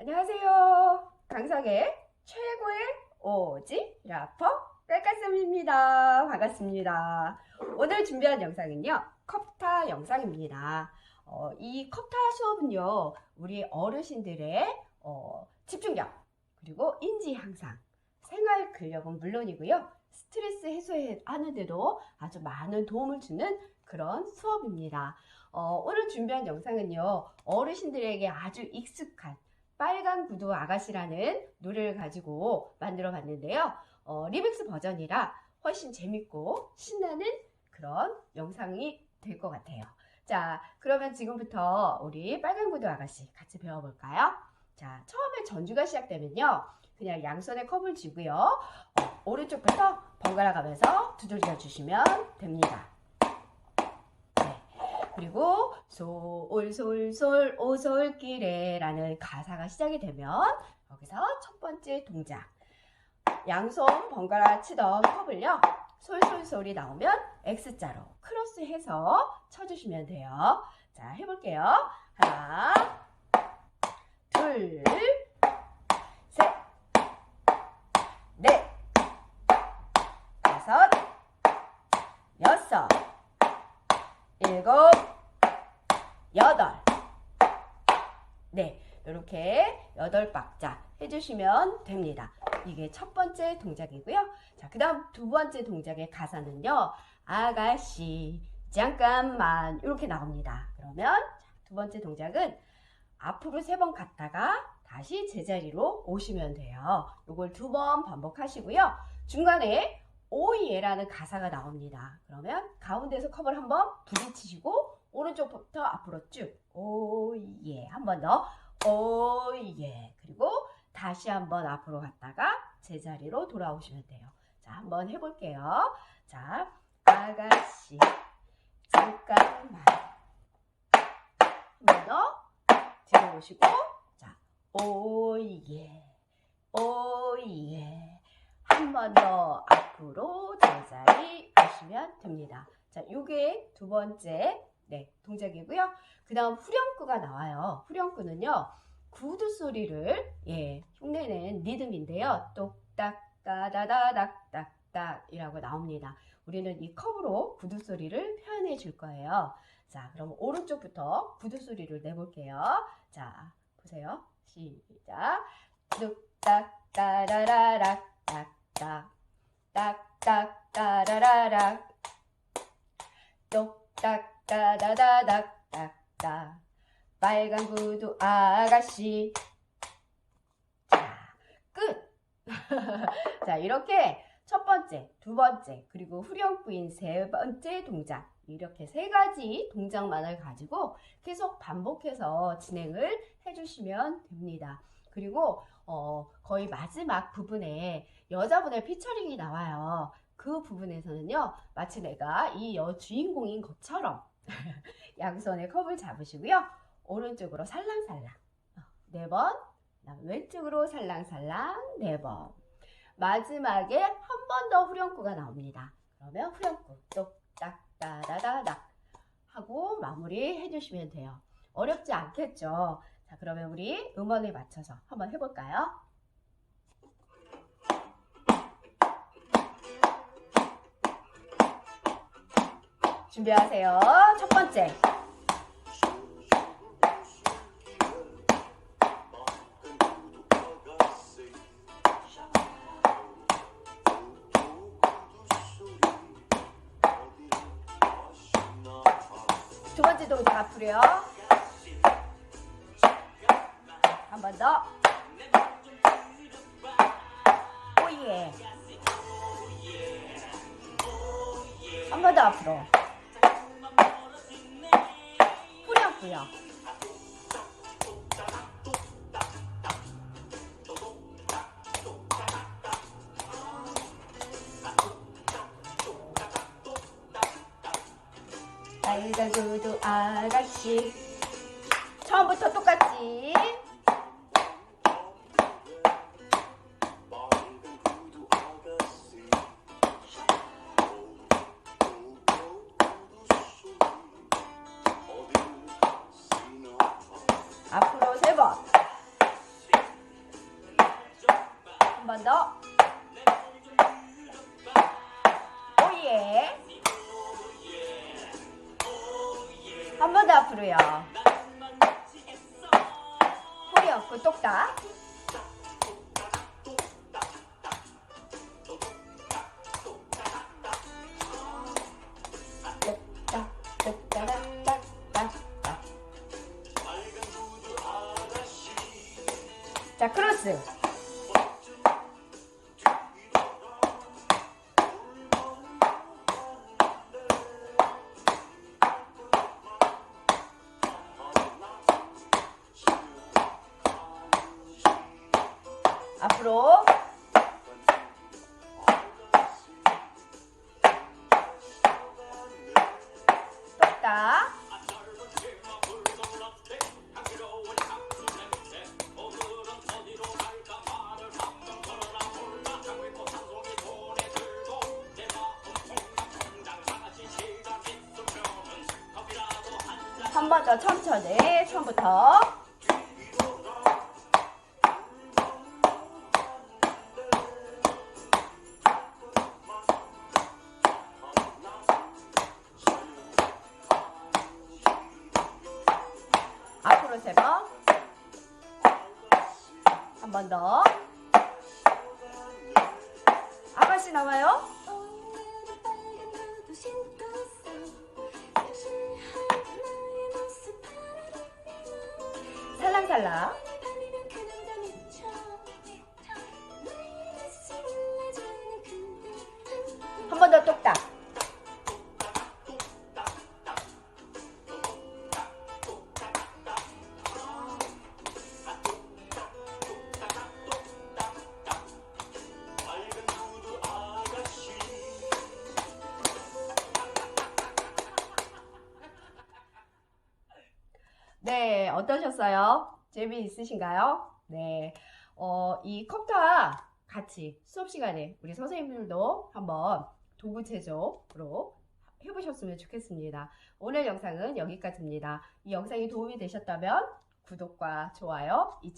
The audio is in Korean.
안녕하세요. 강석의 최고의 오지 라퍼 깔깔쌤입니다. 반갑습니다. 오늘 준비한 영상은요, 컵타 영상입니다. 어, 이 컵타 수업은요, 우리 어르신들의 어, 집중력, 그리고 인지 향상, 생활 근력은 물론이고요, 스트레스 해소하는데도 아주 많은 도움을 주는 그런 수업입니다. 어, 오늘 준비한 영상은요, 어르신들에게 아주 익숙한 빨간 구두 아가씨라는 노래를 가지고 만들어 봤는데요. 어, 리믹스 버전이라 훨씬 재밌고 신나는 그런 영상이 될 것 같아요. 자, 그러면 지금부터 우리 빨간 구두 아가씨 같이 배워볼까요? 자, 처음에 전주가 시작되면요. 그냥 양손에 컵을 쥐고요. 어, 오른쪽부터 번갈아 가면서 두들겨 주시면 됩니다. 네. 그리고 솔솔솔 오솔길에라는 가사가 시작이 되면 여기서 첫 번째 동작. 양손 번갈아 치던 컵을요. 솔솔솔이 나오면 X자로 크로스해서 쳐주시면 돼요. 자 해볼게요. 하나 둘 셋 넷 다섯 여섯 일곱 여덟. 네 이렇게 여덟 박자 해주시면 됩니다. 이게 첫 번째 동작이고요. 자 그 다음 두 번째 동작의 가사는요. 아가씨 잠깐만. 이렇게 나옵니다. 그러면 두 번째 동작은 앞으로 세 번 갔다가 다시 제자리로 오시면 돼요. 이걸 두 번 반복하시고요. 중간에 오예라는 가사가 나옵니다. 그러면 가운데서 컵을 한번 부딪히시고 오른쪽부터 앞으로 쭉 오예 한 번 더 오예 그리고 다시 한번 앞으로 갔다가 제자리로 돌아오시면 돼요. 자 한번 해볼게요. 자 아가씨 잠깐만 한 번 더 뒤로 오시고 자 오예 오예 한 번 더 앞으로 제자리 오시면 됩니다. 자, 요게 두 번째 네, 동작이고요. 그 다음 후렴구가 나와요. 후렴구는요. 구두 소리를 예, 흉내낸 리듬인데요. 똑딱 따다다닥 딱딱 이라고 나옵니다. 우리는 이 컵으로 구두 소리를 표현해 줄 거예요. 자, 그럼 오른쪽부터 구두 소리를 내볼게요. 자, 보세요. 시작. 뚝딱 따라라락 딱딱 딱딱 따라라락 똑딱 따다다닥 딱딱 빨간 구두 아가씨 자 끝! 자 이렇게 첫 번째, 두 번째, 그리고 후렴구인 세 번째 동작 이렇게 세 가지 동작만을 가지고 계속 반복해서 진행을 해주시면 됩니다. 그리고 어, 거의 마지막 부분에 여자분의 피처링이 나와요. 그 부분에서는요, 마치 내가 이 여 주인공인 것처럼 양손에 컵을 잡으시고요, 오른쪽으로 살랑살랑 어, 네 번, 왼쪽으로 살랑살랑 네 번. 마지막에 한 번 더 후렴구가 나옵니다. 그러면 후렴구 똑딱 따다다닥 하고 마무리 해주시면 돼요. 어렵지 않겠죠? 자, 그러면 우리 음원에 맞춰서 한번 해볼까요? 준비하세요. 첫 번째. 두 번째 동작 앞으로요. 번 더. 오예. 한 번 더 앞으로. 후렴구요. 빨간 구두 아가씨 처음부터 똑같이 번 더. 오예. 한 번 더 앞으로요. 허리 없고 똑딱. 자, 크로스. 앞으로. 똑딱. 한번더 천천히 처음부터 번 더. 아가씨 나와요. 살랑살랑. 한 번 더 똑딱. 어떠셨어요? 재미있으신가요? 네, 어, 이 컵과 같이 수업 시간에 우리 선생님들도 한번 도구 제조로 해보셨으면 좋겠습니다. 오늘 영상은 여기까지입니다. 이 영상이 도움이 되셨다면 구독과 좋아요 잊지